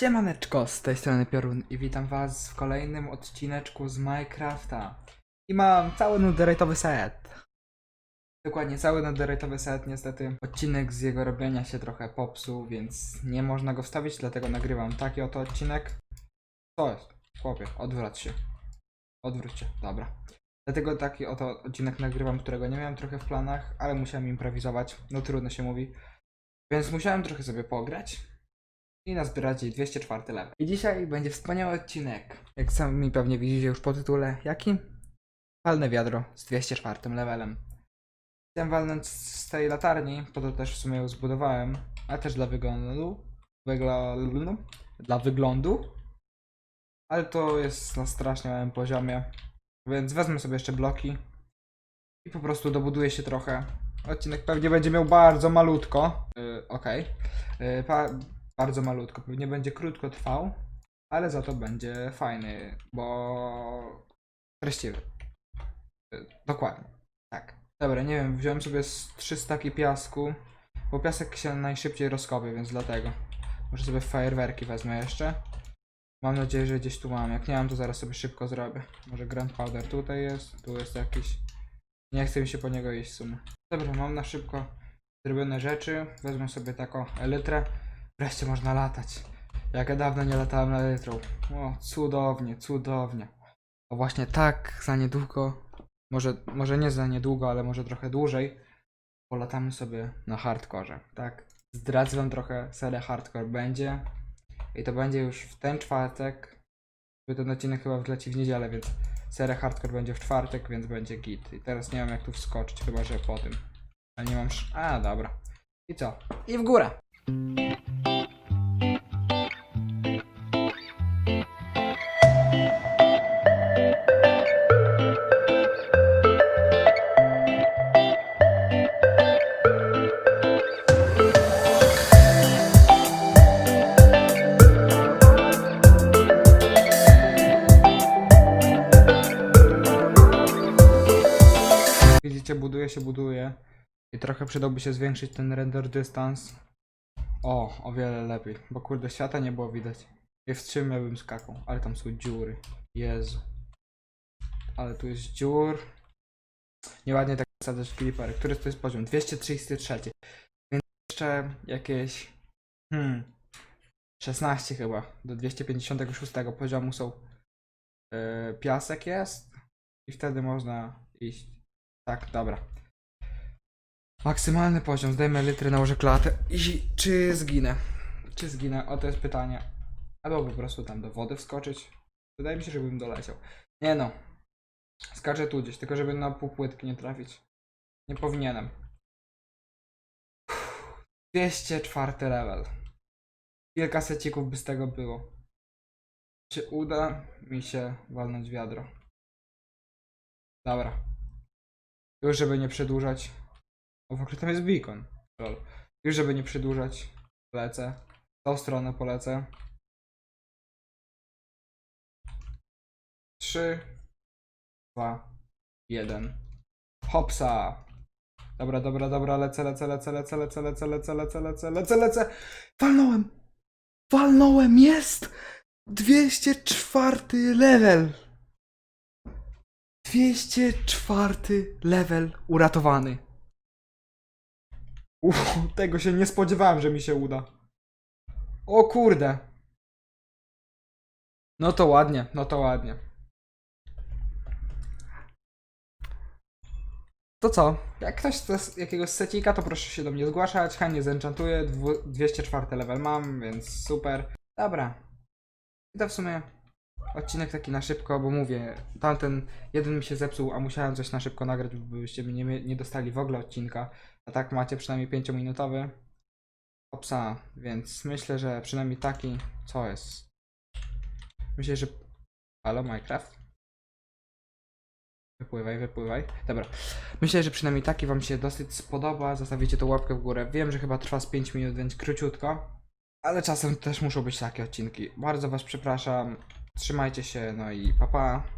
Siemaneczko, z tej strony Piorun i witam was w kolejnym odcineczku z Minecrafta. I mam cały netherite'owy set. Dokładnie, cały netherite'owy set, niestety. Odcinek z jego robienia się trochę popsuł, więc nie można go wstawić, dlatego nagrywam taki oto odcinek. Co jest? Chłopie, odwróć się. Odwróć się, dobra. Dlatego taki oto odcinek nagrywam, którego nie miałem trochę w planach, ale musiałem improwizować. No trudno się mówi. Więc musiałem trochę sobie pograć i nazbierać jej 204 level. I dzisiaj będzie wspaniały odcinek. Jak sami pewnie widzicie już po tytule, jaki? Palne wiadro z 204 levelem. Chciałem walnąć z tej latarni, po to też w sumie ją zbudowałem, a też dla wyglądu. Wygla... Dla wyglądu. Ale to jest na strasznie małym poziomie. Więc wezmę sobie jeszcze bloki i po prostu dobuduję się trochę. Odcinek pewnie będzie miał bardzo malutko. Yy, Okej. Yy, pa- bardzo malutko. Pewnie będzie krótko trwał, ale za to będzie fajny, bo treściwy. Y, Dokładnie. Tak. Dobra, nie wiem, wziąłem sobie z 3 staki piasku, bo piasek się najszybciej rozkopie, więc dlatego. Może sobie fajerwerki wezmę jeszcze. Mam nadzieję, że gdzieś tu mam. Jak nie mam, to zaraz sobie szybko zrobię. Może Grand Powder tutaj jest, tu jest jakiś. Nie chcę mi się po niego iść w sumie. Dobra, mam na szybko zrobione rzeczy. Wezmę sobie taką elytrę. Wreszcie można latać. Jak ja dawno nie latałem na elytrą. O, cudownie, cudownie. O właśnie tak, za niedługo, może, może nie za niedługo, ale może trochę dłużej, polatamy sobie na hardkorze, tak? Zdradzę wam trochę, serię hardcore będzie. I to będzie już w ten czwartek. Ten odcinek chyba wleci w niedzielę, więc seria hardcore będzie w czwartek, więc będzie git. I teraz nie wiem jak tu wskoczyć, chyba że po tym. Ale nie mam. A, dobra. I co? I w górę! Widzicie, buduje się, buduje. I trochę przydałby się zwiększyć ten render dystans. O, o wiele lepiej, bo kurde świata nie było widać. I w czym ja bym skakał, ale tam są dziury. Jezu. Ale tu jest dziur. Nieładnie tak wsadzać creepery. Który to jest poziom? 233. Więc jeszcze jakieś... Hmm... 16 chyba. Do 256 poziomu są... Yy, piasek jest. I wtedy można iść. Tak, dobra. Maksymalny poziom, zdejmę litry, nałożę klatę i czy zginę? Czy zginę? O to jest pytanie. Albo po prostu tam do wody wskoczyć. Wydaje mi się, żebym doleciał. Nie no. Skaczę tu gdzieś, tylko żeby na pół płytki nie trafić. Nie powinienem. Uff, 204 level. Kilka secików by z tego było. Czy uda mi się walnąć wiadro? Dobra. Już żeby nie przedłużać. O, w ogóle tam jest beacon. Lol. Już żeby nie przedłużać. Lecę. W tą stronę polecę. Trzy, dwa, jeden. Hopsa! Dobra, dobra, dobra, lecę, lecę, lecę, lecę, lecę, lecę, lecę, lecę, lecę, lecę, lecę. Walnąłem! Walnąłem! Jest! 204 level! 204 level uratowany. Uff, tego się nie spodziewałem, że mi się uda. O kurde. No to ładnie, no to ładnie. To co? Jak ktoś chce jakiegoś secika, to proszę się do mnie zgłaszać. Chętnie zenchantuję. Dwu- 204 level mam, więc super. Dobra. I to w sumie odcinek taki na szybko, bo mówię, tamten jeden mi się zepsuł, a musiałem coś na szybko nagrać, bo byście mi nie, dostali w ogóle odcinka. A tak macie przynajmniej 5-minutowy. Opsa, więc myślę, że przynajmniej taki. Co jest? Myślę, że. Halo, Minecraft? Wypływaj, wypływaj. Dobra. Myślę, że przynajmniej taki Wam się dosyć spodoba. Zostawicie tą łapkę w górę. Wiem, że chyba trwa z 5 minut, więc króciutko. Ale czasem też muszą być takie odcinki. Bardzo Was przepraszam. Trzymajcie się, no i papa. Pa.